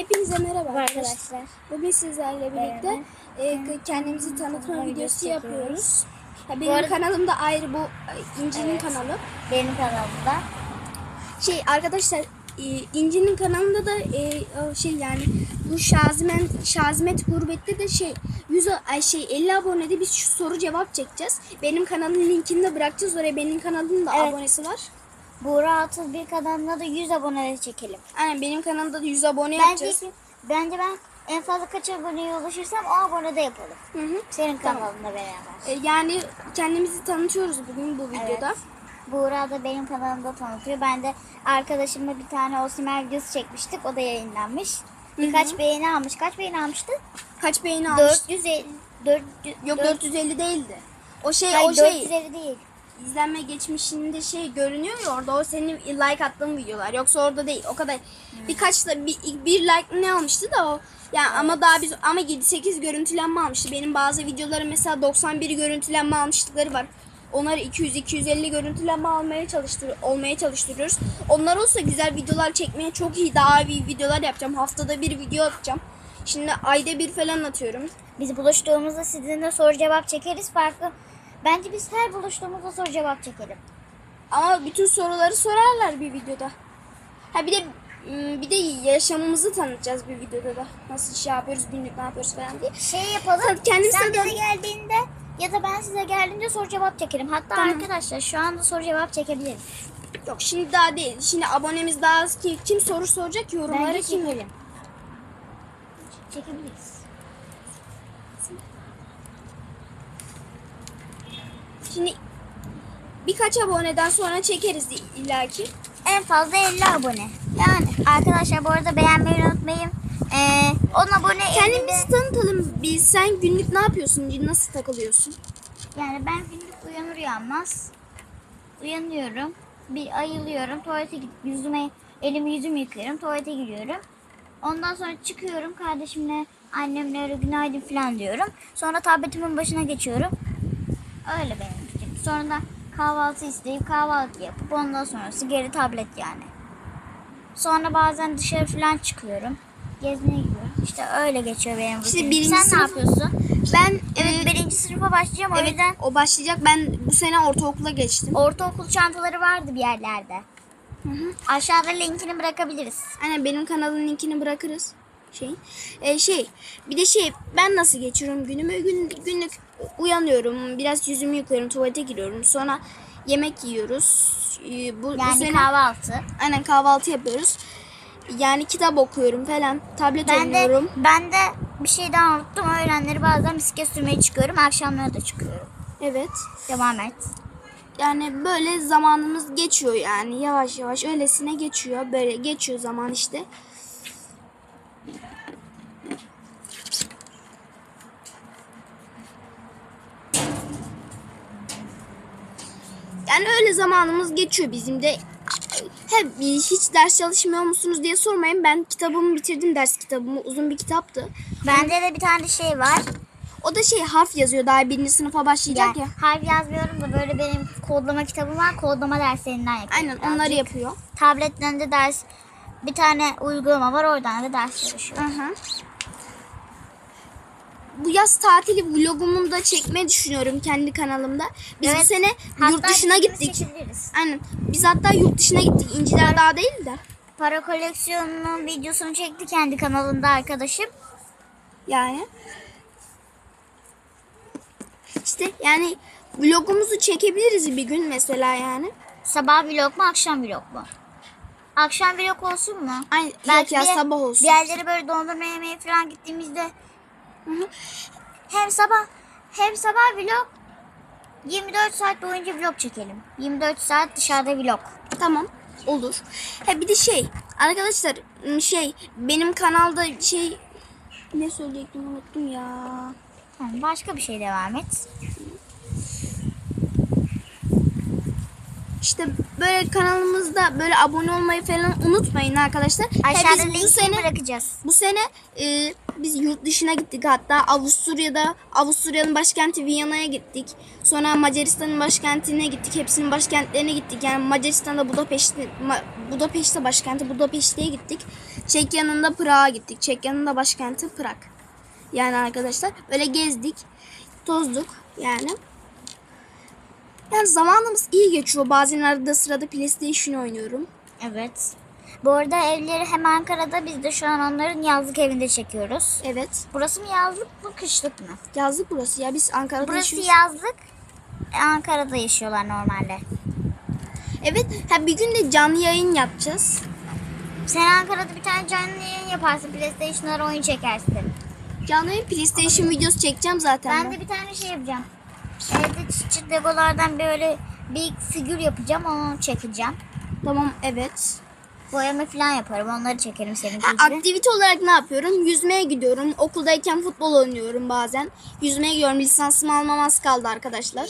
Hepinize merhaba arkadaşlar. Bugün sizlerle birlikte e, kendimizi tanıtma videosu yapıyoruz. Ha, benim arada- kanalım da ayrı bu e, İnci'nin Evet. kanalı. Benim kanalımda. Şey arkadaşlar e, İnci'nin kanalında da e, şey yani bu Şazimen Şazimet Gurbet'te de şey 100 a- ay şey 50 abonede biz şu soru cevap çekeceğiz. Benim kanalın linkini de bırakacağız oraya. Benim kanalımın da Evet. abonesi var. Buğra Atıl bir kanalına da 100 abone çekelim. Aynen benim kanalımda da 100 abone Bence, yapacağız. bence ben en fazla kaç aboneye ulaşırsam o abone de yapalım. Hı hı. Senin Tamam. kanalında beraber. E, yani kendimizi tanıtıyoruz bugün bu videoda. Evet. Buğra da benim kanalımda tanıtıyor. Ben de arkadaşımla bir tane Osimer videosu çekmiştik. O da yayınlanmış. Birkaç beğeni almış. Kaç beğeni almıştı? Kaç beğeni almış? 450 400 Yok 450 değildi. O şey Hayır, o şey 450 değil. İzlenme geçmişinde şey görünüyor ya orada o senin like attığın videolar. Yoksa orada değil. O kadar birkaç da bir, bir like ne almıştı da o. Yani ama daha biz ama 7 8 görüntülenme almıştı. Benim bazı videolarım mesela 91 görüntülenme almışlıkları var. Onları 200 250 görüntülenme almaya çalıştır olmaya çalıştırıyoruz. Onlar olsa güzel videolar çekmeye çok iyi daha iyi videolar yapacağım. Haftada bir video atacağım. Şimdi ayda bir falan atıyorum. Biz buluştuğumuzda sizinle soru cevap çekeriz. Farklı. Bence biz her buluştuğumuzda soru cevap çekelim. Ama bütün soruları sorarlar bir videoda. Ha bir de ım, bir de yaşamımızı tanıtacağız bir videoda da. Nasıl şey yapıyoruz, günlük ne yapıyoruz falan diye. Şey yapalım. Tabii kendisi sen bize geldiğinde ya da ben size geldiğimde soru cevap çekelim. Hatta Tamam. arkadaşlar şu anda soru cevap çekebiliriz. Yok şimdi daha değil. Şimdi abonemiz daha az ki kim soru soracak yorumlara Bence kim? çekelim. Çekebiliriz. Şimdi birkaç aboneden sonra çekeriz illaki. En fazla 50 abone. Yani arkadaşlar bu arada beğenmeyi unutmayın. Ee, 10 abone Kendimizi 50'de- tanıtalım. Biz sen günlük ne yapıyorsun? Nasıl takılıyorsun? Yani ben günlük uyanır uyanmaz uyanıyorum. Bir ayılıyorum. Tuvalete gidip yüzüme elimi yüzümü yıkıyorum. Tuvalete giriyorum. Ondan sonra çıkıyorum. Kardeşimle annemle günaydın falan diyorum. Sonra tabletimin başına geçiyorum. Öyle benim için. Sonra da kahvaltı isteyip kahvaltı yapıp ondan sonrası geri tablet yani. Sonra bazen dışarı falan çıkıyorum. Gezmeye gidiyorum. İşte öyle geçiyor benim İşte rutinim. birinci Sen sınıf- ne yapıyorsun? Ben Evet e, birinci sınıfa başlayacağım o evet, yüzden o başlayacak. Ben bu sene ortaokula geçtim. ortaokul çantaları vardı bir yerlerde. Hı hı. Aşağıda linkini bırakabiliriz. Aynen benim kanalın linkini bırakırız. Şey. E, şey. Bir de şey ben nasıl geçiriyorum günümü? Gün, günlük uyanıyorum. Biraz yüzümü yıkıyorum. Tuvalete giriyorum. Sonra yemek yiyoruz. E, bu, bu Yani sene kahvaltı. aynen kahvaltı yapıyoruz. Yani kitap okuyorum falan. Tablet Ben de, oynuyorum. ben de bir şey daha unuttum. Öğlenleri bazen bisiklet sürmeye çıkıyorum. Akşamları da çıkıyorum. Evet. Devam et. Yani böyle zamanımız geçiyor yani. Yavaş yavaş öylesine geçiyor. Böyle geçiyor zaman işte. Yani öyle zamanımız geçiyor bizim de. Hep hiç ders çalışmıyor musunuz diye sormayın. Ben kitabımı bitirdim ders kitabımı. Uzun bir kitaptı. Bende de bir tane şey var. O da şey harf yazıyor. Daha birinci sınıfa başlayacak ya. harf yazmıyorum da böyle benim kodlama kitabım var. Kodlama derslerinden yapıyorum. Aynen onları birazcık. yapıyor. Tabletten de ders bir tane uygulama var. Oradan da ders çalışıyorum. Aha. Bu yaz tatili vlogumu da çekmeyi düşünüyorum kendi kanalımda. Biz bu Evet. sene Hatta yurt dışına gittik. çekebiliriz. Aynen. Biz hatta yurt dışına gittik. İnciler Dağı değil de. Para koleksiyonunun videosunu çekti kendi kanalında arkadaşım. Yani. İşte yani vlogumuzu çekebiliriz bir gün mesela yani. Sabah vlog mu akşam vlog mu? Akşam vlog olsun mu? Ay, yok Belki ya bir- sabah olsun. Bir yerlere böyle dondurma yemeye falan gittiğimizde hem sabah hem sabah vlog 24 saat boyunca vlog çekelim. 24 saat dışarıda vlog. Tamam. Olur. Ha bir de şey arkadaşlar ım, şey benim kanalda şey ne söyleyecektim unuttum ya. Tamam, başka bir şey devam et. İşte böyle kanalımızda böyle abone olmayı falan unutmayın arkadaşlar. Aşağıda biz bu sene bırakacağız. bu sene e, biz yurt dışına gittik hatta Avusturya'da Avusturya'nın başkenti Viyana'ya gittik. Sonra Macaristan'ın başkentine gittik. Hepsinin başkentlerine gittik. Yani Macaristan'da Budapeşte Budapeşte başkenti Budapeşte'ye gittik. Çekya'nın da Prag'a gittik. Çekya'nın da başkenti Prag. Yani arkadaşlar böyle gezdik, tozduk yani. Yani zamanımız iyi geçiyor. Bazen arada sırada PlayStation oynuyorum. Evet. Bu arada evleri hem Ankara'da biz de şu an onların yazlık evinde çekiyoruz. Evet. Burası mı yazlık mı kışlık mı? Yazlık burası ya. Biz Ankara'da Burası yaşıyoruz. yazlık. Ankara'da yaşıyorlar normalde. Evet. Ha bir gün de canlı yayın yapacağız. Sen Ankara'da bir tane canlı yayın yaparsın. PlayStation'lara oyun çekersin. Canlı yayın PlayStation videosu çekeceğim zaten. Ben de bir tane şey yapacağım. Evde çıt çıt legolardan böyle bir figür yapacağım. Onu çekeceğim. Tamam evet. Boyama falan yaparım. Onları çekerim senin Ha, gibi. aktivite olarak ne yapıyorum? Yüzmeye gidiyorum. Okuldayken futbol oynuyorum bazen. Yüzmeye gidiyorum. Lisansımı almam az kaldı arkadaşlar.